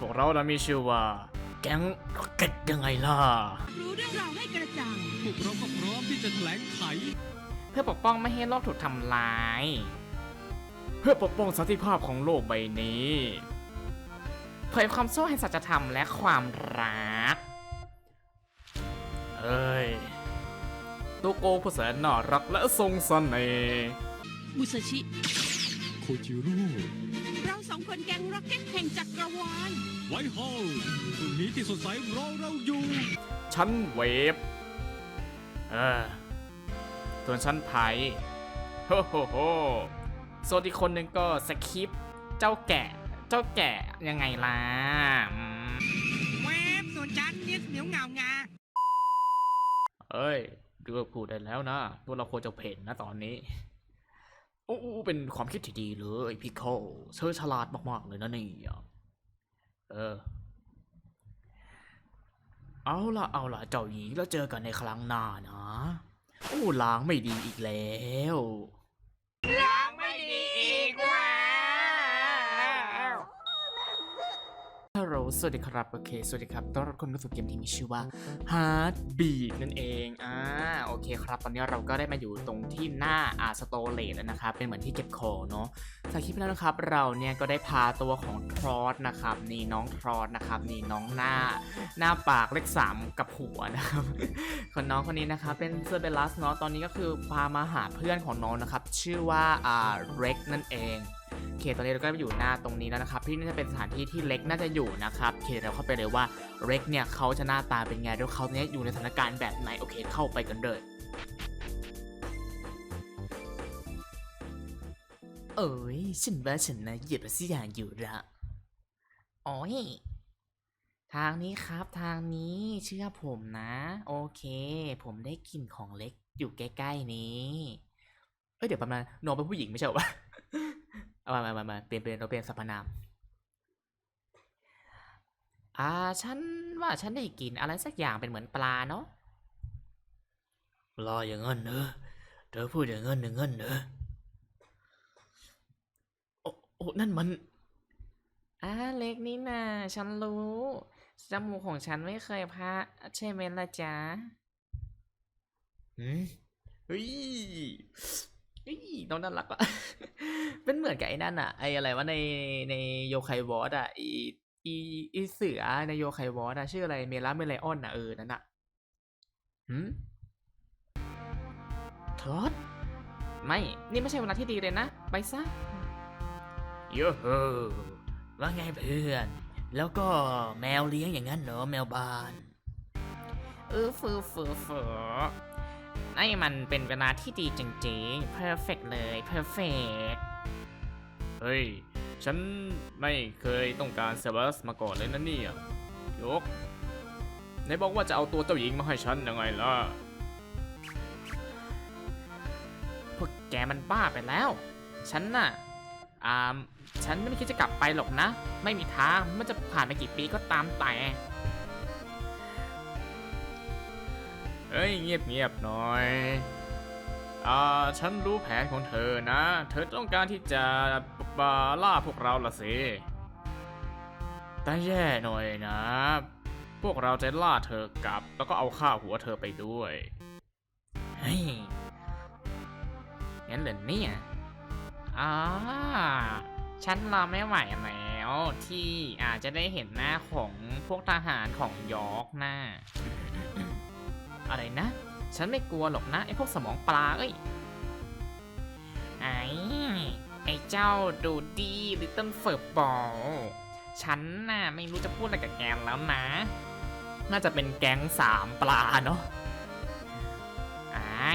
พวกเรานะมีชื่อว่า แก๊งร็อกเก็ตยังไงล่ะ รู้เรื่องราวให้กระจ่างพวกเราก็พร้อมที่จะแถลงไข เพื่อปกป้องไม่ให้โลกถูกทำลาย เพื่อปกป้องสันติภาพของโลกใบนี้เผยความโซ่แห่งสัจธรรมและความรัก เอ้ยตัวโกผู้แสนน่ารักและทรงเสน่ห์มุสชิ โคจิโร่ เราสองคนแก๊งร็อกเก็ตแห่งจักรวาลไวท์ฮอลล์พรุ่งนี้ที่สดใสรอเราอยู่ชั้นเวฟเออส่วนชั้นไผ่โฮโฮโฮส่วนอีกคนหนึ่งก็สคริปต์เจ้าแก่เจ้าแก่ยังไงล่ะอืมเวฟส่วนฉันนิดเหนียวเหงางาเอ้ยเลือกพูดได้แล้วนะพวกเราควรจะเพ่นนะตอนนี้ โอ้ เป็นความคิดที่ดีเลยพี่โคเธอฉลาดมากๆเลยนะนี่เออ เอาละเอาละเจ้าหญิงแล้วเจอกันในครั้งหน้านะ โอ้ล้างไม่ดีอีกแล้ว ล้างไม่ดี สวัสดีครับ โอเค สวัสดีครับ ต้อนรับคนเข้าสู่เกมที่มีชื่อว่า Heartbeat นั่นเอง อ่า โอเคครับ ตอนนี้เราก็ได้มาอยู่ตรงที่หน้าอาสโตเลตแล้วนะครับ เป็นเหมือนที่เก็บของเนาะจากคลิปแล้วนะครับ เราเนี่ยก็ได้พาตัวของทรอสนะครับ นี่น้องทรอสนะครับ นี่น้องหน้า หน้าปากเลขสามกับหัวนะครับ คนน้องคนนี้นะครับ เป็นเซอร์เบลัสเนาะ ตอนนี้ก็คือพามาหาเพื่อนของน้องนะครับ ชื่อว่า อ่า เร็กนั่นเอง เคตอนนี้เราก็อยู่หน้าตรงนี้แล้วนะครับที่น่าจะเป็นสถานที่ที่เล็กน่าจะอยู่นะครับเคเราเข้าไปเลยว่าเร็กเนี่ยเขาจะหน้าตาเป็นไงแล้วเขาเนี่ยอยู่ในสถานการณ์แบบไหนโอเคเข้าไปกันเลยเอ้ยฉันว่าฉันนะเหยียบสิอย่างอยู่ละโอ้ยทางนี้ครับทางนี้เชื่อผมนะ โอเค ผมได้กลิ่นของเล็กอยู่ใกล้ๆนี้ เอ้ยเดี๋ยวประมาณน้องเป็นผู้หญิงไม่ใช่เหรอวะ เอามามามามาเปลี่ยนเปลี่ยนเราเปลี่ยนสรรพนาม อ่า ฉันว่าฉันได้กลิ่นอะไรสักอย่างเป็นเหมือนปลาเนาะรออย่างงั้นเนอะเธอพูดอย่างงั้นอย่างงั้นเนอะโอ้โอ้นั่นมัน อ่า เล็กนี่นะฉันรู้ จมูกของฉันไม่เคยพะใช่ไหมล่ะจ๊ะ หืมเฮ้ยเฮ้ยน้องน่ารักอะเป็นเหมือนกับไอ้นั่นอะไอ้อะไรวะในในโยไควอสอะอีอีอีเสือในโยไควอสอะชื่ออะไรเมล่าเมไลออนอะเออนั่นอะหืมทอดไม่ นี่ไม่ใช่เวลาที่ดีเลยนะ ไปซะโยโฮว่าไงเพื่อน แล้วก็แมวเลี้ยงอย่างนั้นเหรอแมวบ้าน เออฟือฟือฟือ นี่มันเป็นเวลาที่ดีจริงๆ perfect เลย perfect เฮ้ย ฉันไม่เคยต้องการเซบัสมาก่อนเลยนะเนี่ยยกไหนบอกว่าจะเอาตัวเจ้าหญิงมาให้ฉันยังไงล่ะ พวกแกมันบ้าไปแล้ว ฉันน่ะ อ่า ฉันไม่คิดจะกลับไปหรอกนะ ไม่มีทางมันจะผ่านไปกี่ปีก็ตามแต่ เฮ้ยเงียบเงียบหน่อยอ่าฉันรู้แผนของเธอนะ เธอต้องการที่จะบาล่าพวกเราละสิแต่แย่หน่อยนะ พวกเราจะล่าเธอกลับ แล้วก็เอาข้าวหัวเธอไปด้วยเฮ้ยงั้นเหรอเนี่ยอ่าฉันรอไม่ไหวแล้วที่อาจจะได้เห็นหน้าของพวกทหารของยอร์กนะ อะไรนะ ฉันไม่กลัวหรอกนะ ไอ้พวกสมองปลาเอ้ย ไอ้ไอ้เจ้าดูดีลิตเติ้ลเฟิร์บอลฉันน่ะไม่รู้จะพูดอะไรกับแกแล้วนะ น่าจะเป็นแก๊งสามปลาเนาะไอ้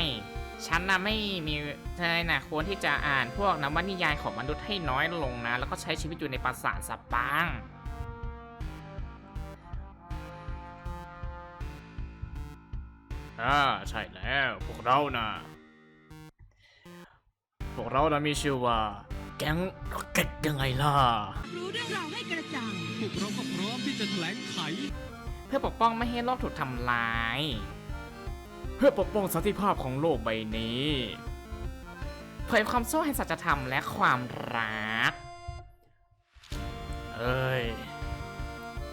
ฉันน่ะไม่มีใช่น่ะควรที่จะอ่านพวกนวนิยายของมนุษย์ให้น้อยลงนะ แล้วก็ใช้ชีวิตอยู่ในปราสาทสับบ้าง อ่าใช่แล้วพวกเรานะพวกเรานะมีชื่อว่า แก๊งร็อกเก็ตยังไงล่ะ รู้เรื่องราวให้กระจ่างพวกเราก็พร้อมที่จะแถลงไข เพื่อปกป้องไม่ให้โลกถูกทำลาย เพื่อปกป้องสันติภาพของโลกใบนี้เผยความโซ่แห่งสัจธรรมและความรัก เอ้ย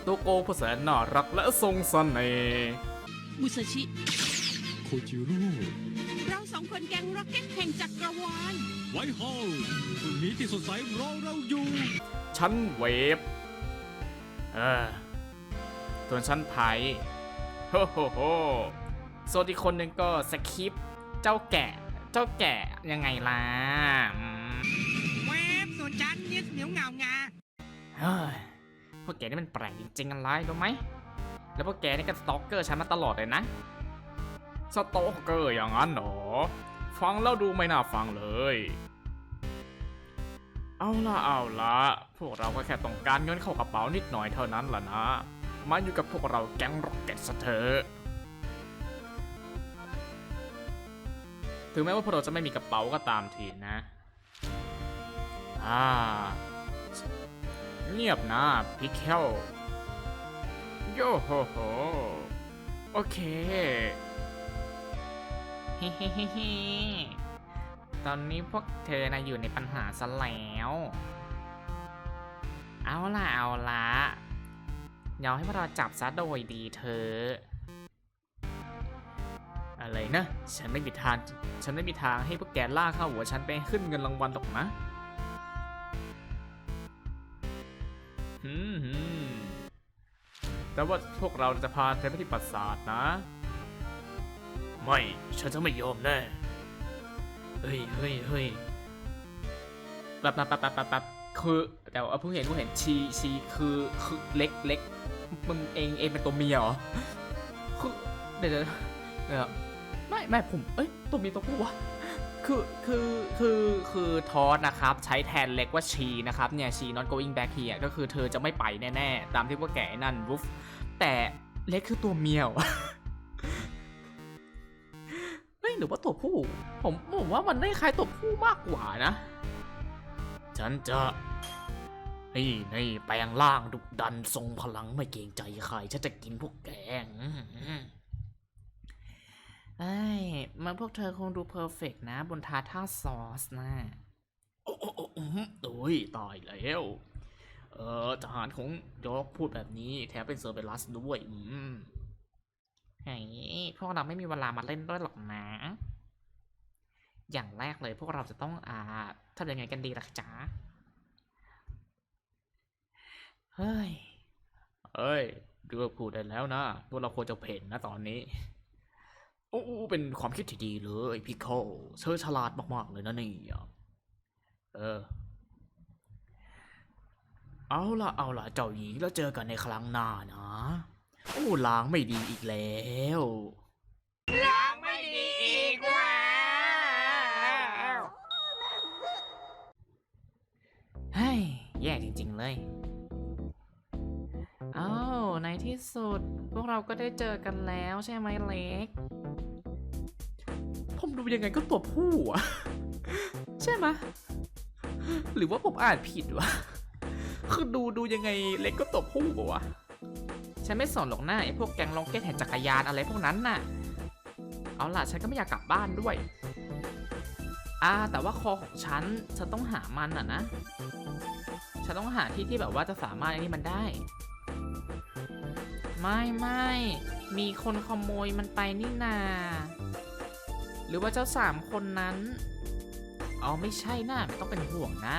ตัวโกผู้แสนน่ารักและทรงเสน่ห์มุสชิโค จิโร่เราสองคนแก๊งร็อกเก็ตแห่งจักรวาลไวท์ฮอลพรุ่งนี้ที่สดใสรอเราอยู่ ฉันเวฟเออส่วนฉันไผ่โฮโฮโฮส่วนอีกคนหนึ่งก็สคริปเจ้าแกะ เจ้าแกะยังไงล่ะเวฟส่วนฉันนี่ยเหนียวเงางาเฮ้ยพวกแกนี่มันแปลกจริงๆอะไรรู้ไหม แล้วพวกแกนี่ก็สตอกเกอร์ฉันมาตลอดเลยนะ สตอกเกอร์อย่างนั้นเหรอ ฟังแล้วดูไม่น่าฟังเลย เอาละเอาละพวกเราก็แค่ต้องการเงินเข้ากระเป๋านิดหน่อยเท่านั้นล่ะนะ มาอยู่กับพวกเราแก๊งร็อกเก็ตซะเถอะถึงแม้ว่าพวกเราจะไม่มีกระเป๋าก็ตามทีนะ อ่า เงียบนะพิกเคลโยโฮโฮ โอเค ตอนนี้พวกเธอนะอยู่ในปัญหาซะแล้ว เอาล่ะเอาละยอมให้พวกเราจับซะโดยดีเธอ อะไรนะ ฉันไม่มีทาง ฉันไม่มีทางให้พวกแกล่าข้าหัวฉันไปขึ้นเงินรางวัลหรอกนะฮึมแต่ว่าพวกเราจะพาเธอไปที่ปราสาทนะ ไม่ ฉันจะไม่ยอมแน่ เฮ้ยเฮ้ยเฮ้ยแบบแบบแบบแบบแบบแบบคือแต่ว่าเพิ่งเห็นเพิ่งเห็นชีชีคือคือเล็กเล็กมึงเองเองเป็นตัวเมียเหรอคือเดี๋ยวเดี๋ยวไม่ไม่ผมเอ้ยตัวเมียตัวผู้วะคือคือคือคือทอสนะครับ ใช้แทนเล็กว่าชีนะครับเนี่ยชี not going back here ก็คือเธอจะไม่ไปแน่ ๆ ตามที่พวกแกนั่นวุฟแต่เล็กคือตัวเมียวะเฮ้ย หรือว่าตัวผู้ ผมผมว่ามันได้คล้ายตัวผู้มากกว่านะ ฉันจะนี่นี่แปลงร่างดุดันทรงพลังไม่เกรงใจใครฉันจะกินพวกแกอืมเอ้ยมันพวกเธอคงดูเพอร์เฟกนะ บนทาท่าซอสนะ โอ้โอ้โอ้อืมโอ้ยตายแล้วเออทหารของยอกพูดแบบนี้แถมเป็นเซอร์เบลัสด้วย อืม ฮ้ยพวกเราไม่มีเวลามาเล่นด้วยหรอกนะ อย่างแรกเลยพวกเราจะต้องอ่าทำยังไงกันดีล่ะจ๊ะ เฮ้ยเอ้ยเลือกพูดได้แล้วนะ พวกเราควรจะเพ่นนะตอนนี้ โอ้เป็นความคิดที่ดีเลยพี่โคเธอฉลาดมาก ๆ เลยนะนี่เออ เอาละเอาละเจ้าหญิงแล้วเจอกันในครั้งหน้านะ โอ้ล้างไม่ดีอีกแล้วไม่ดีอีกแล้วเฮ้ยแย่จริง ๆ เลยเอ้าในที่สุด พวกเราก็ได้เจอกันแล้วใช่ไหมเล็ก ผมดูยังไงก็ตัวผู้อะใช่ไหมะหรือว่าผมอ่านผิดวะ คือดูดูยังไงเล็กก็ตัวผู้ปะวะ ฉันไม่สนหรอกนะไอ้พวกแกงลองเก็ตแห่จักรยานอะไรพวกนั้นน่ะ เอาล่ะฉันก็ไม่อยากกลับบ้านด้วยอ่าแต่ว่าคอของฉันฉันต้องหามันอะนะ ฉันต้องหาที่ที่แบบว่าจะสามารถไอ้นี่มันได้ ไม่ไม่มีคนขโมยมันไปนี่นา หรือว่าเจ้าสามคนนั้นเอาไม่ใช่นะไม่ต้องเป็นห่วงนะ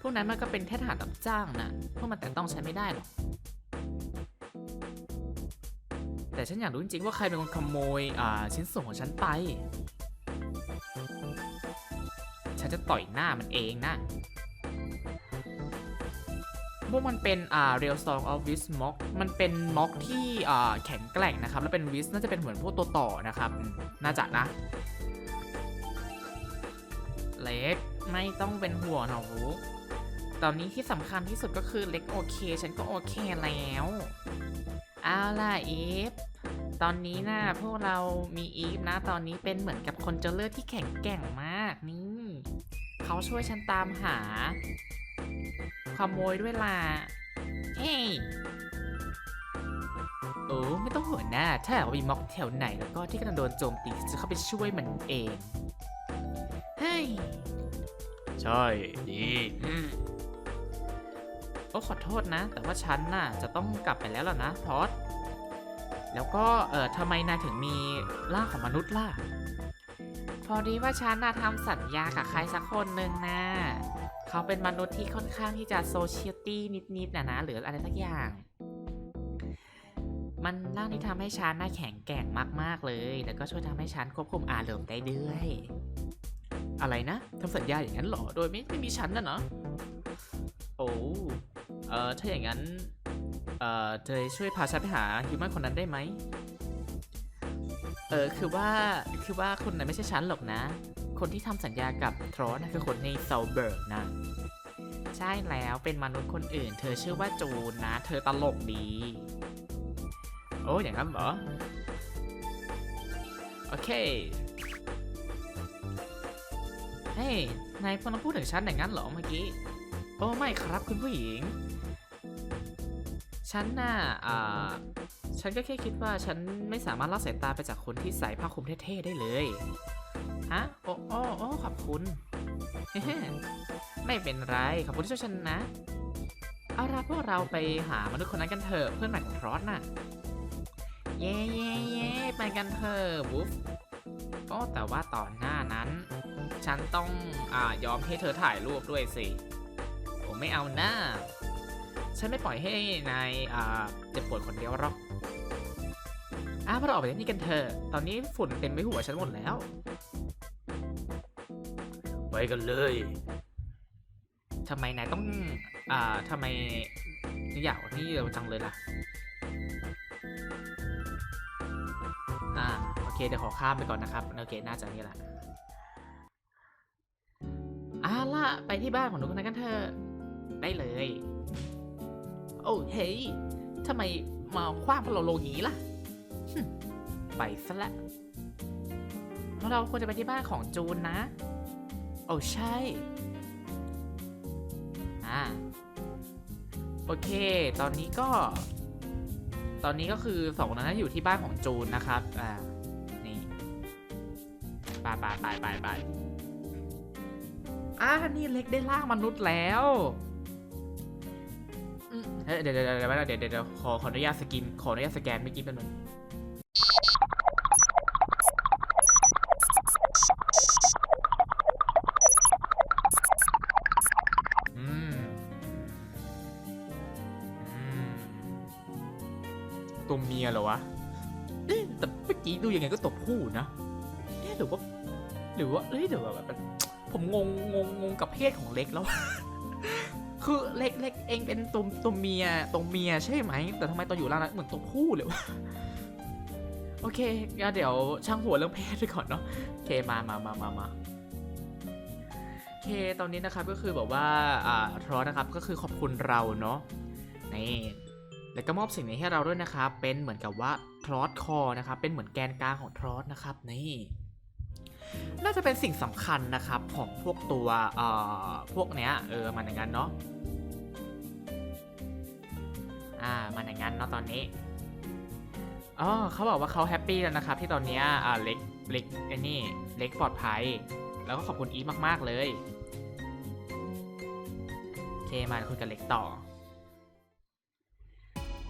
พวกนั้นมันก็เป็นแค่ทหารรับจ้างนะพวกมันแต่ต้องใช้ไม่ได้หรอก แต่ฉันอยากรู้จริงๆว่าใครเป็นคนขโมยอ่าชิ้นส่วนของฉันไป ฉันจะต่อยหน้ามันเองนะพวกมันเป็นอ่า Real Song of Wiz Mock มันเป็นม็อกที่อ่าแข็งแกร่งนะครับ แล้วเป็นวิสน่าจะเป็นเหมือนพวกตัวต่อนะครับ น่าจะนะ เล็กไม่ต้องเป็นห่วงนะฮูตอนนี้ที่สำคัญที่สุดก็คือเล็กโอเค ฉันก็โอเคแล้ว เอาล่ะอีฟ ตอนนี้นะพวกเรามีอีฟนะ ตอนนี้เป็นเหมือนกับคนเจอเลือดที่แข็งแกร่งมากนี่ เขาช่วยฉันตามหา ขโมยด้วยล่ะเฮ้ยโอ้ไม่ต้องห่วงนะถ้าหากว่ามีม็อกแถวไหนแล้วก็ที่กำลังโดนโจมตีจะเข้าไปช่วยมันเองเฮ้ยใช่ดีอืมโอ้ขอโทษนะ แต่ว่าฉันน่ะจะต้องกลับไปแล้วล่ะนะทอส แล้วก็เออทำไมนายถึงมีร่างของมนุษย์ล่ะ พอดีว่าฉันน่ะทำสัญญากับใครสักคนหนึ่งนะ เขาเป็นมนุษย์ที่ค่อนข้างที่จะโซเชียลตี้นิดๆนะนะหรืออะไรสักอย่าง มันร่างที่ทำให้ฉันน่าแข็งแกร่งมากๆเลย แล้วก็ช่วยทำให้ฉันควบคุมอารมณ์ได้ด้วย อะไรนะทำสัญญาอย่างนั้นเหรอ โดยไม่ไม่มีฉันน่ะเนาะโอ้เออถ้าอย่างนั้น เอ่อเธอช่วยพาฉันไปหาฮิวแมนคนนั้นได้ไหม เออคือว่าคือว่าคุณน่ะไม่ใช่ฉันหรอกนะ คนที่ทำสัญญากับทรอสนะคือคนในเซลเบิร์กนะ ใช่แล้วเป็นมนุษย์คนอื่น เธอชื่อว่าจูนนะ เธอตลกดี โอ้อย่างนั้นเหรอ โอเค เฮ้ยนายพนังพูดถึงฉันอย่างนั้นเหรอเมื่อกี้ โอ้ไม่ครับคุณผู้หญิง ฉันน่ะอ่าฉันก็แค่คิดว่าฉันไม่สามารถละสายตาไปจากคนที่ใส่ผ้าคลุมเท่ๆได้เลย ฮะ โอ้โอ้โอ้ขอบคุณ ไม่เป็นไร ขอบคุณที่ช่วยฉันนะ เอาละพวกเราไปหามนุษย์คนนั้นกันเถอะ เพื่อนใหม่ของทรอสน่ะ เย่เย่เย่ไปกันเถอะวูฟโอ้แต่ว่าตอนหน้านั้น ฉันต้องอ่ายอมให้เธอถ่ายรูปด้วยสิ ผมไม่เอาหน้า ฉันไม่ปล่อยให้นายอ่าเจ็บปวดคนเดียวหรอกอะพวกเราออกไปเล่นนี่กันเถอะ ตอนนี้ฝุ่นเต็มไปหัวฉันหมดแล้ว ไปกันเลยทำไมนายต้อง อ่าทำไมอยากนี่เร็วจังเลยล่ะ อ่า โอเค เดี๋ยวขอข้ามไปก่อนนะครับ โอเค น่าจะนี่แหละอ่าล่ะ ไปที่บ้านของนุกนายกันเถอะ ได้เลย โอ้เฮ้ยทำไมมาคว้างพวกเราลงอย่างนี้ล่ะ ไปซะละเราะเราควรจะไปที่บ้านของจูนนะ โอ้ใช่ อ่า โอเค ตอนนี้ก็ ตอนนี้ก็คือสองนั้นอยู่ที่บ้านของจูนนะครับ อ่า นี่ไปไปไปไปไปอ่า นี่เล็กได้ล่างมนุษย์แล้ว เฮ้ยเดี๋ยวเดี๋ยวเดี๋ยวเดี๋ยวเดี๋ยวเดี๋ยวขอขออนุญาตสกินขออนุญาตสแกนเมื่อกี้แป๊บนึงอืมอืมตัวเมียเหรอวะเอ๊ะแต่เมื่อกี้ดูยังไงก็ตัวผู้นะเอ๊ะหรือว่าหรือว่าเอ้ยเดี๋ยวแบบผมงงงงงงกับเพศของเล็กแล้ว คือเล็กเล็กเองเป็นตัวตัวเมียตัวเมียใช่ไหม แต่ทำไมตอนอยู่ล่างนั้นเหมือนตัวผู้เลยวะโอเคงั้นเดี๋ยวช่างหัวเรื่องเพศไปก่อนเนาะโอเคมามามามามาโอเคตอนนี้นะครับก็คือแบบว่าอ่าทรอนะครับก็คือขอบคุณเราเนาะนี่แล้วก็มอบสิ่งนี้ให้เราด้วยนะครับ เป็นเหมือนกับว่าทรอสคอนะครับเป็นเหมือนแกนกลางของทรอสนะครับนี่ น่าจะเป็นสิ่งสำคัญนะครับของพวกตัวเอ่อพวกเนี้ยเออมันอย่างนั้นเนาะอ่ามันอย่างนั้นเนาะตอนนี้อ๋อเขาบอกว่าเขาแฮปปี้แล้วนะครับที่ตอนเนี้ยอ่าเล็กเล็กไอ้นี่เล็กปลอดภัย แล้วก็ขอบคุณอีฟมาก ๆ เลยโอเคมาคุยกับเล็กต่อ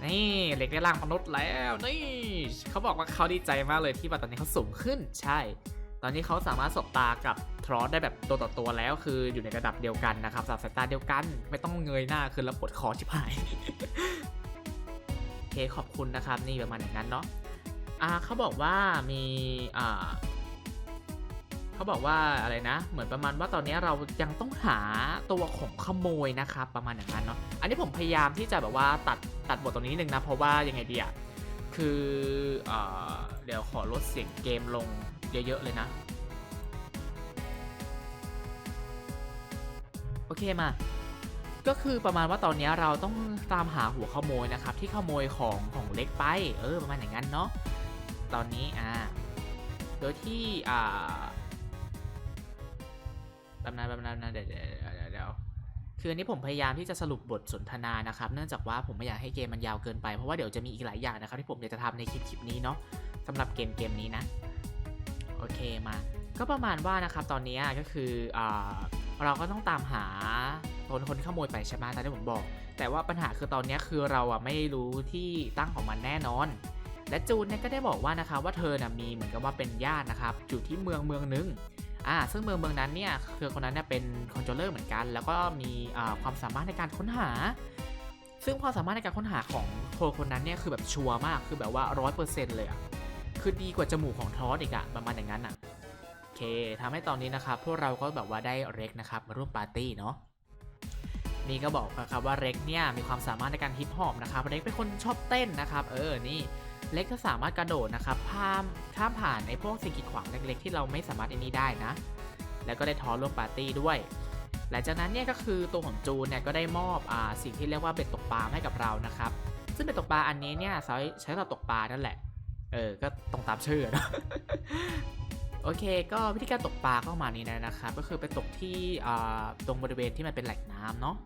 นี่เล็กได้ร่างมนุษย์แล้วนี่เขาบอกว่าเขาดีใจมากเลยที่ว่าตอนนี้เขาสูงขึ้นใช่ ตอนนี้เขาสามารถสบตากับทรอสได้แบบตัวต่อตัวแล้วคืออยู่ในระดับเดียวกันนะครับสายตาเดียวกัน ไม่ต้องเงยหน้าขึ้นแล้วปวดคอชิบหายโอเคขอบคุณนะครับนี่ประมาณอย่างนั้นเนาะอ่าเขาบอกว่ามีอ่าเขาบอกว่าอะไรนะ เหมือนประมาณว่าตอนนี้เรายังต้องหาตัวของขโมยนะครับประมาณอย่างนั้นเนาะอันนี้ผมพยายามที่จะแบบว่าตัดตัดบทตรงนี้นึงนะเพราะว่ายังไงดีอะ คือเอ่อเดี๋ยวขอลดเสียงเกมลงเยอะๆเลยนะ โอเคมา ก็คือประมาณว่าตอนนี้เราต้องตามหาหัวขโมยนะครับ ที่ขโมยของของเล็กไป เออประมาณอย่างนั้นเนาะตอนนี้อ่าโดยที่อ่าแป๊บนึงแป๊บนึงนะเดี๋ยวเดี๋ยวเดี๋ยวเดี๋ยว คืออันนี้ผมพยายามที่จะสรุปบทสนทนานะครับ เนื่องจากว่าผมไม่อยากให้เกมมันยาวเกินไป เพราะว่าเดี๋ยวจะมีอีกหลายอย่างนะครับ ที่ผมอยากจะทำในคลิปคลิปนี้เนาะสำหรับเกมเกมนี้นะ โอเคมา ก็ประมาณว่านะครับตอนนี้ก็คืออเราก็ต้องตามหาคนคนขโมยไปใช่ไหมตามที่ผมบอก แต่ว่าปัญหาคือตอนนี้คือเราอะไม่รู้ที่ตั้งของมันแน่นอน และจูนเนี่ยก็ได้บอกว่านะคะว่าเธอน่ะมีเหมือนกับว่าเป็นญาตินะครับอยู่ที่เมืองเมืองนึง อ่าซึ่งเมืองเมืองนั้นเนี่ยคือคนนั้นเนี่ยเป็นคอนโทรลเลอร์เหมือนกัน แล้วก็มีความสามารถในการค้นหา ซึ่งความสามารถในการค้นหาของโคนคนนั้นเนี่ยคือแบบชัวร์มากคือแบบว่าร้อยเปอร์เซ็นต์เลยอะคือดีกว่าจมูกของทอสอีกอะประมาณอย่างนั้นอะโอเคทำให้ตอนนี้นะครับพวกเราก็แบบว่าได้เร็กนะครับมาร่วมปาร์ตี้เนาะนี่ก็บอกนะครับว่าเร็กเนี่ยมีความสามารถในการฮิปฮอปนะครับเร็กเป็นคนชอบเต้นนะครับ เออนี่ เล็กก็สามารถกระโดดนะครับข้ามข้ามผ่านไอพวกสิ่งกีดขวางเล็ก ๆ ที่เราไม่สามารถอ้นี้ได้นะ แล้วก็ได้ทอร่วมปาร์ตี้ด้วย หลังจากนั้นเนี่ยก็คือตัวของจูนเนี่ยก็ได้มอบอ่าสิ่งที่เรียกว่าเบ็ดตกปลาให้กับเรานะครับ ซึ่งเบ็ดตกปลาอันนี้เนี่ยใช้ใช้สำหรับตกปลานั่นแหละ เออ ก็ตรงตามชื่อนะโอเค ก็วิธีการตกปลาก็มานี้นะครับ ก็คือไปตกที่อ่าตรงบริเวณที่มันเป็นแหล่งน้ำเนาะ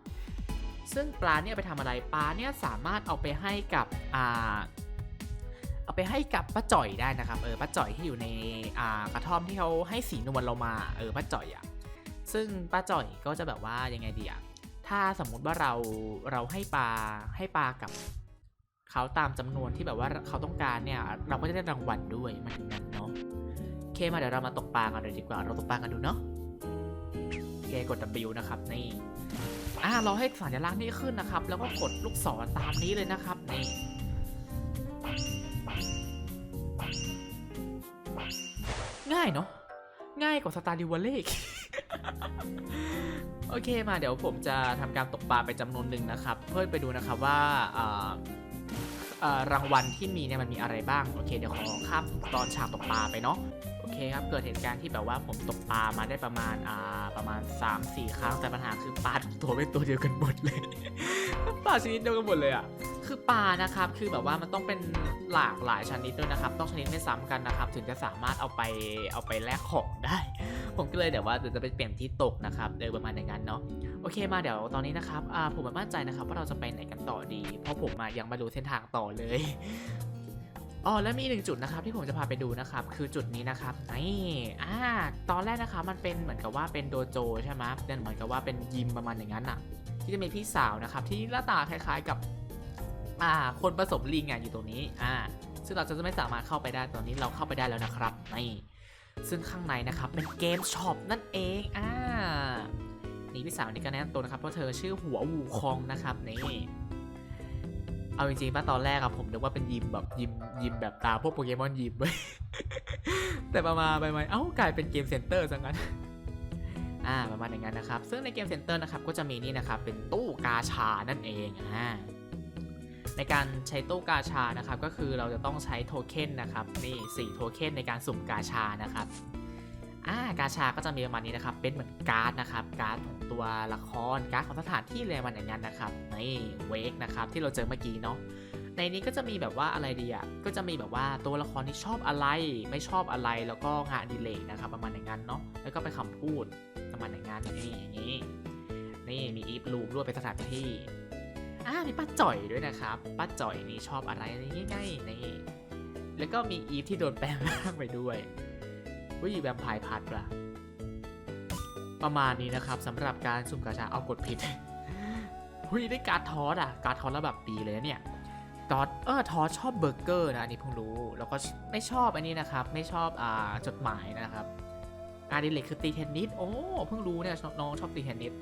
ซึ่งปลาเนี่ยไปทำอะไร ปลาเนี่ยสามารถเอาไปให้กับอ่า เอาไปให้กับป้าจ่อยได้นะครับเออป้าจ่อยที่อยู่ในอ่ากระท่อมที่เขาให้สีนวลเรามาเออป้าจ่อยอะซึ่งป้าจ่อยก็จะแบบว่ายังไงดีอะถ้าสมมุติว่าเราเราให้ปลาให้ปลากับเขาตามจำนวนที่แบบว่าเขาต้องการเนี่ย เราก็จะได้รางวัลด้วยมันนั้นเนาะโอเคมาเดี๋ยวเรามาตกปลากันเลยดีกว่า เราตกปลากันดูเนาะโอเคกด W นะครับนี่อ่าเราให้สัญลักษณ์นี้ขึ้นนะครับ แล้วก็กดลูกศรตามนี้เลยนะครับนี่ายเนาะง่ายกว่าสตาร์ดิวเลกโอเคมาเดี๋ยวผมจะทำการตกปลาไปจำนวนหนึ่งนะครับ เพื่อไปดูนะครับว่าาารางวัลที่มีเนี่ยมันมีอะไรบ้าง โอเคเดี๋ยวขอข้ามตอนฉากตกปลาไปเนาะโอเคครับเกิดเหตุการณ์ที่แบบว่าผมตกปลามาได้ประมาณอ่าประมาณ 3-4 ครั้งแต่ปัญหาคือปลาทุกตัวเป็นตัวเดียวกันหมดเลยปลาชนิดเดียวกันหมดเลยอะ คือปลานะครับคือแบบว่ามันต้องเป็นหลากหลายชนิดด้วยนะครับ ต้องชนิดไม่ซ้ำกันนะครับ ถึงจะสามารถเอาไปเอาไปแลกของได้ ผมก็เลยเดี๋ยวว่าเดี๋ยวจะไปเปลี่ยนที่ตกนะครับเออประมาณอย่างนั้นเนาะโอเคมาเดี๋ยวตอนนี้นะครับอ่าผมไม่มั่นใจนะครับว่าเราจะไปไหนกันต่อดี เพราะผมมายังไม่รู้เส้นทางต่อเลยอ๋อแล้วมีหนึ่งจุดนะครับที่ผมจะพาไปดูนะครับ คือจุดนี้นะครับนี่อ่าตอนแรกนะครับมันเป็นเหมือนกับว่าเป็นโดโจใช่ไหมเป็นเหมือนกับว่าเป็นยิมประมาณอย่างนั้นอะ ที่จะมีพี่สาวนะครับที่หน้าตาคล้ายๆกับ อ่า คนผสมลิงอะอยู่ตรงนี้ อ่า ซึ่งเราจะไม่สามารถเข้าไปได้ตอนนี้เราเข้าไปได้แล้วนะครับ นี่ ซึ่งข้างในนะครับเป็นเกมช็อปนั่นเอง อ่า นี่พี่สาวนี่ก็แนะนำตัวนะครับ เพราะเธอชื่อหัววูคองนะครับนี่ เอาจริงๆป่ะตอนแรกอะผมนึกว่าเป็นยิมแบบยิมยิมแบบตาพวกโปเกมอนยิมเว้ย แต่มามาไปมเอ้ากลายเป็นเกมเซ็นเตอร์ซะงั้นอ่าประมาณอย่างนั้นนะครับ ซึ่งในเกมเซ็นเตอร์นะครับก็จะมีนี่นะครับเป็นตู้กาชานั่นเองอ่า ในการใช้ตู้กาชานะครับก็คือเราจะต้องใช้โทเค็นนะครับนี่สี่โทเค็นในการสุ่มกาชานะครับอ่ากาชาก็จะมีประมาณนี้นะครับ เป็นเหมือนการ์ดนะครับ การ์ดของตัวละครการ์ดของสถานที่เลยมันอย่างนั้นนะครับนี่เวกนะครับที่เราเจอเมื่อกี้เนาะในนี้ก็จะมีแบบว่าอะไรดีอะก็จะมีแบบว่าตัวละครที่ชอบอะไรไม่ชอบอะไรแล้วก็งานอดีเลกนะครับ ประมาณอย่างนั้นเนาะแล้วก็เป็นคำพูดประมาณอย่างนั้นนี่อย่างนี้นี่มีอีฟลูมด้วยเป็นสถานที่ อ่ามีป้าจ่อยด้วยนะครับป้าจ่อยนี่ชอบอะไรง่ายๆนี่แล้วก็มีอีฟที่โดนแปลงร่างไปด้วยวิแวมไพร์พัดปะประมาณนี้นะครับสำหรับการสุ่มกาชาเอากดผิดหุยได้การทอสอะ การทอสระดับปีเลยนะเนี่ยทอสเออทอสชอบเบอร์เกอร์นะอันนี้เพิ่งรู้ แล้วก็ไม่ชอบอันนี้นะครับ ไม่ชอบอ่าจดหมายนะครับงานอดิเรกคือตีเทนนิสโอ้เพิ่งรู้เนี่ยน้องชอบตีเทนนิส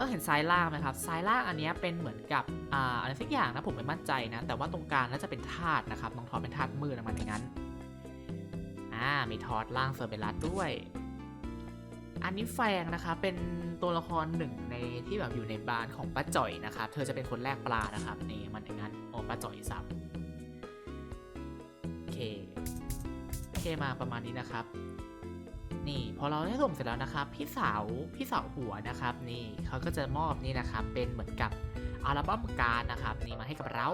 เออเห็นซ้ายล่างไหมครับซ้ายล่างอันนี้เป็นเหมือนกับอ่าอะไรสักอย่างนะผมไม่มั่นใจนะ แต่ว่าตรงกลางน่าจะเป็นธาตุนะครับน้องทอดเป็นธาตุมืดประมาณอย่างนั้นอ่ามีทอดล่างเซอร์เบลัสด้วย อันนี้แฟงนะคะเป็นตัวละครหนึ่งในที่แบบอยู่ในบ้านของป้าจ่อยนะครับเธอจะเป็นคนแรกปลานะครับนี่มันอย่างนั้นโอ้ป้าจ่อยซับโอเคโอเคมาประมาณนี้นะครับ นี่พอเราได้ส่งเสร็จแล้วนะครับ พี่สาวพี่สาวหัวนะครับ นี่เขาก็จะมอบนี่นะครับ เป็นเหมือนกับอัลบั้มการนะครับ นี่มาให้กับเรา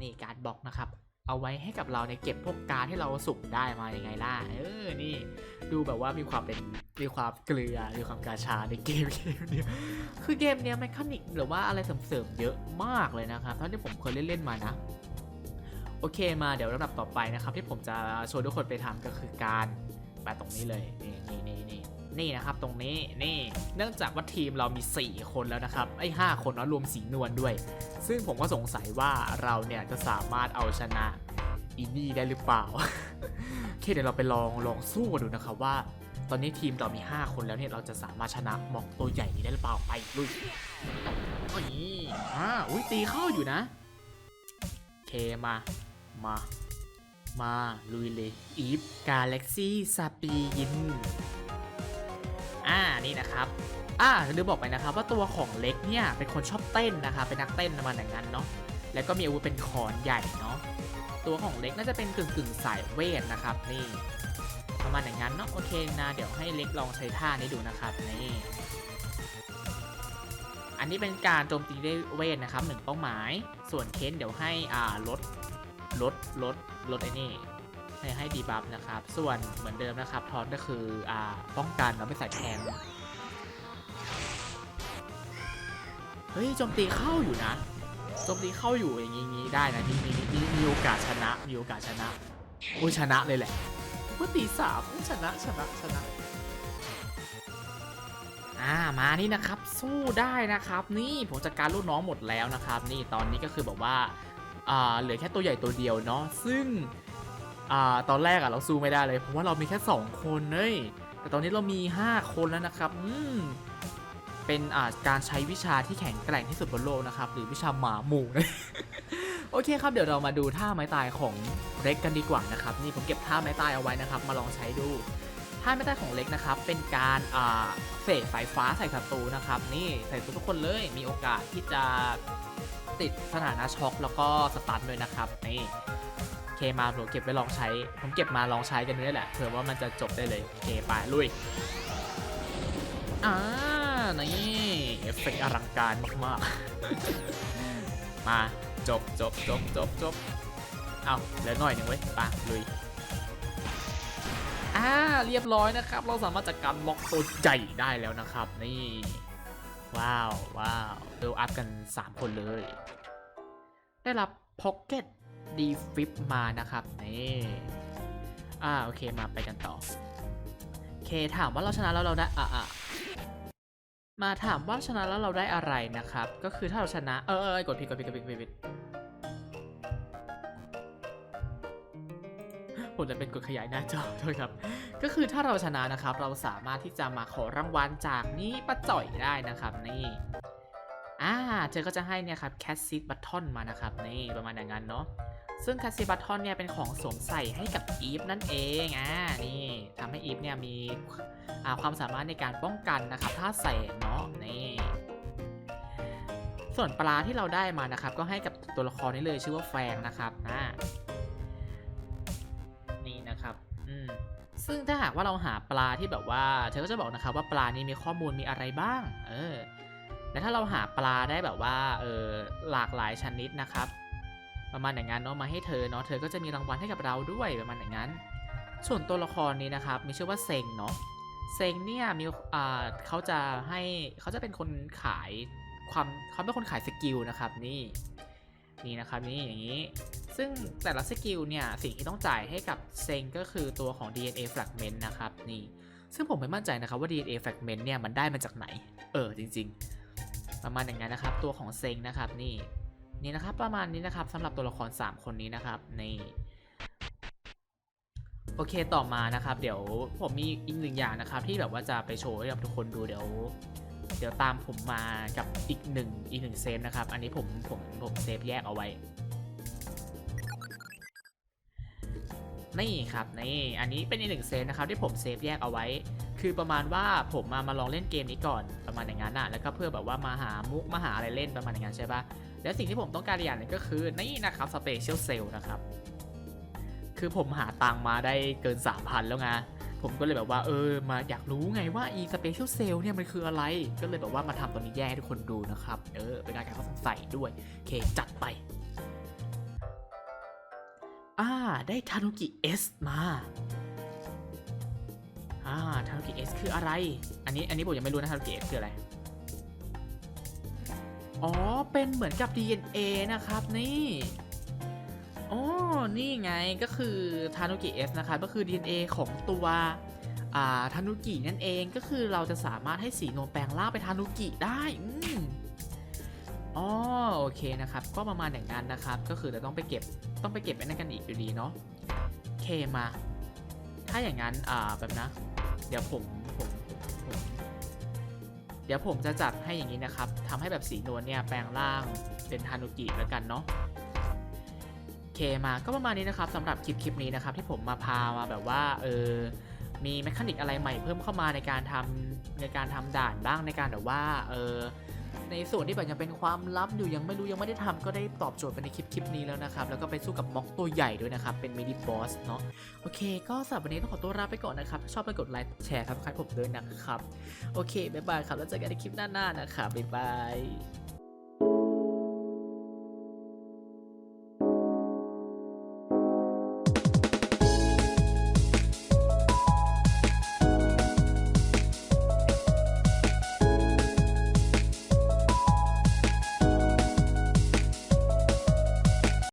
นี่การบล็อกนะครับ เอาไว้ให้กับเราในเก็บพวกการที่เราสุ่มได้มายังไงล่ะเออนี่ ดูแบบว่ามีความเป็นมีความเกลือมีความกาชาในเกมเกมเนี้ยคือเกมเนี้ยแมคานิกหรือว่าอะไรเสริมๆเยอะมากเลยนะครับเท่าที่ผมเคยเล่นๆมานะโอเคมาเดี๋ยวระดับต่อไปนะครับ ที่ผมจะชวนทุกคนไปทำก็คือการ ไปตรงนี้เลยนี่นี่นี่นี่นี่นะครับตรงนี้นี่เนื่องจากว่าทีมเรามี 4 คนแล้วนะครับไอ้ห้าคนเนาะรวมสีนวลด้วย ซึ่งผมก็สงสัยว่าเราเนี่ยจะสามารถเอาชนะอินนี่ได้หรือเปล่าโอเคเดี๋ยวเราไปลองลองสู้กันดูนะครับว่า ตอนนี้ทีมเรามี 5 คนแล้วเนี่ยเราจะสามารถชนะมอกตัวใหญ่นี้ได้หรือเปล่าไปลุยโอ้ยอ่าอุ้ยตีเข้าอยู่นะเคมามา มาลุยเลยอีฟกาแล็กซี่ซาปียิน อ่า นี่นะครับ อ่าลืมบอกไปนะครับว่าตัวของเล็กเนี่ย เป็นคนชอบเต้นนะคะ เป็นนักเต้นมาอย่างนั้นเนาะ แล้วก็มีอาวุธเป็นขอนใหญ่เนาะ ตัวของเล็กน่าจะเป็นกึ่งกึ่งสายเวทนะครับ นี่ประมาณอย่างนั้นเนาะ โอเคนะ เดี๋ยวให้เล็กลองใช้ท่านี้ดูนะครับ นี่ อันนี้เป็นการโจมตีด้วยเวทนะครับหนึ่งเป้าหมาย ส่วนเค้นเดี๋ยวให้อ่าลดลดลด ลดไอ้นี่ให้ให้ดีบัฟนะครับ ส่วนเหมือนเดิมนะครับทอนก็คืออ่าป้องกันเราไม่ใส่แทงเฮ้ยโจมตีเข้าอยู่นะโจมตีเข้าอยู่อย่างงี้ได้นะมีมีมีมีโอกาสชนะมีโอกาสชนะโอ้ยชนะเลยแหละเมื่อตีสามโอ้ชนะชนะชนะอ่ามานี่นะครับสู้ได้นะครับ นี่ผมจัดการลูกน้องหมดแล้วนะครับ นี่ตอนนี้ก็คือแบบว่า เหลือแค่ตัวใหญ่ตัวเดียวเนาะซึ่งอตอนแรกอะเราสู้ไม่ได้เลยเพราะว่าเรามีแค่สองคนเฮ้ยแต่ตอนนี้เรามี 5 คนแล้วนะครับอืมเป็นการใช้วิชาที่แข็งแกร่งที่สุดบนโลกนะครับ หรือวิชาหมาหมู่นะโอเคครับเดี๋ยวเรามาดูท่าไม้ตายของเล็กกันดีกว่านะครับ นี่ผมเก็บท่าไม้ตายเอาไว้นะครับ มาลองใช้ดู ท่าไม้ตายของเล็กนะครับ เป็นการอ่าเสกสายฟ้าใส่ศัตรูนะครับ นี่ใส่ทุกคนเลยมีโอกาสที่จะติดสถานะช็อกแล้วก็สตันด้วยนะครับนี่เคมาผมเก็บไว้ลองใช้ ผมเก็บมาลองใช้กันนี่แหละเผื่อว่ามันจะจบได้เลยเคไปลุยอ่านี่เอฟเฟกอลังการมากๆ มาจบจบจบจบจบเอาเหลือหน่อยหนึ่งเว้ยไปลุย อ่าเรียบร้อยนะครับ เราสามารถจัดการล็อกตัวใหญ่ได้แล้วนะครับ นี่ ว้าวว้าวเวลอัพกัน 3 คนเลย ได้รับพ็อกเก็ตดีฟิปมานะครับ นี่อ่าโอเคมาไปกันต่อโอเคถามว่าเราชนะแล้วเราได้อะอะมาถามว่าชนะแล้วเราได้อะไรนะครับ ก็คือถ้าเราชนะเออเออกดผิดกดผิดกดผิดกดผิด ผมจะเป็นกดขยายหน้าจอโทษครับ ก็คือถ้าเราชนะนะครับ เราสามารถที่จะมาขอรางวัลจากนี่ป้าจ่อยได้นะครับนี่อ่าเธอก็จะให้เนี่ยครับแคสซิตบัตทอนมานะครับนี่ประมาณอย่างนั้นเนาะซึ่งแคสซิบัตทอนเนี่ยเป็นของสวมใส่ให้กับอีฟนั่นเองอ่านี่ทำให้อีฟเนี่ยมีอ่าความสามารถในการป้องกันนะครับถ้าแสงเนาะนี่ส่วนปลาที่เราได้มานะครับ ก็ให้กับตัวละครนี้เลยชื่อว่าแฟงนะครับอ่า ซึ่งถ้าหากว่าเราหาปลาที่แบบว่าเธอก็จะบอกนะครับว่าปลานี้มีข้อมูลมีอะไรบ้าง เออ และถ้าเราหาปลาได้แบบว่าเออหลากหลายชนิดนะครับ ประมาณอย่างนั้นเนาะมาให้เธอเนาะเธอก็จะมีรางวัลให้กับเราด้วยประมาณอย่างนั้น ส่วนตัวละครนี้นะครับมีชื่อว่าเซงเนาะเซงเนี่ยมีอ่าเขาจะให้เขาจะเป็นคนขายความเขาเป็นคนขายสกิลนะครับนี่ นี่นะครับนี่อย่างนี้ ซึ่งแต่ละสกิลเนี่ยสิ่งที่ต้องจ่ายให้กับเซงก็คือตัวของ DNA fragment นะครับนี่ซึ่งผมไม่มั่นใจนะครับว่า DNA fragment เนี่ยมันได้มาจากไหน เออจริง ๆ ประมาณอย่างนั้นนะครับ ตัวของเซงนะครับนี่นี่นะครับประมาณนี้นะครับสำหรับตัวละคร 3 คนนี้นะครับนี่โอเคต่อมานะครับ เดี๋ยวผมมีอีกหนึ่งอย่างนะครับ ที่แบบว่าจะไปโชว์ให้กับทุกคนดูเดี๋ยว เดี๋ยวตามผมมากับอีกหนึ่งอีกหนึ่งเซฟนะครับ อันนี้ผมผมผมเซฟแยกเอาไว้ นี่ครับนี่อันนี้เป็นอีกหนึ่งเซฟนะครับที่ผมเซฟแยกเอาไว้ คือประมาณว่าผมมามาลองเล่นเกมนี้ก่อนประมาณอย่างนั้นอะแล้วก็เพื่อแบบว่ามาหามุกมาหาอะไรเล่นประมาณอย่างนั้นใช่ปะแล้วสิ่งที่ผมต้องการอย่างนึงก็คือนี่นะครับสเปเชียลเซลนะครับ คือผมหาตังมาได้เกิน 3,000 แล้วไง ผมก็เลยแบบว่าเออมาอยากรู้ไงว่า e special sale เนี่ยมันคืออะไร ก็เลยแบบว่ามาทำตัวนี้แยกให้ทุกคนดูนะครับ เออ เป็นการแก้ข้อสงสัยด้วยโอเคจัดไปอ่าได้ทานุกิ S มาอ่าทานุกิ S คืออะไร อันนี้อันนี้ผมยังไม่รู้นะทานุกิ S คืออะไรอ๋อ เป็นเหมือนกับ DNA นะครับนี่ นี่ไงก็คือทานุกิ S นะครับก็คือ DNA ของตัวทานุกินั่นเองก็คือเราจะสามารถให้สีนวลแปลงร่างไปนทานุกิได้อืมอ๋อโอเคนะครับ ก็ประมาณอย่างนั้นนะครับ ก็คือเราต้องไปเก็บต้องไปเก็บไอ้นั่นกันอีกอยู่ดีเนาะเคมา ถ้าอย่างนั้นอ่าแบบนะ เดี๋ยวผมผมผมเดี๋ยวผมจะจัดให้อย่างนี้นะครับทำให้แบบสีนวลเนี่ยแปลงร่างเป็นทานุกิแล้วกันเนาะ เคมาก็ประมาณนี้นะครับสำหรับคลิปคลิปนี้นะครับที่ผมมาพามาแบบว่าเออมีแมคานิกอะไรใหม่เพิ่มเข้ามาในการทำในการทำด่านบ้างในการแบบว่าเออในส่วนที่แบบยังเป็นความลับอยู่ยังไม่รู้ยังไม่ได้ทำก็ได้ตอบโจทย์ไปในคลิปคลิปนี้แล้วนะครับ แล้วก็ไปสู้กับม็อกตัวใหญ่ด้วยนะครับ เป็นมินิบอสเนาะโอเค ก็สำหรับวันนี้ต้องขอตัวลาไปก่อนนะครับ ชอบไปกดไลค์แชร์ครับใครผมด้วยนะครับ โอเคบ๊ายบายครับแล้วเจอกันในคลิปหน้าๆนะครับบ๊ายบาย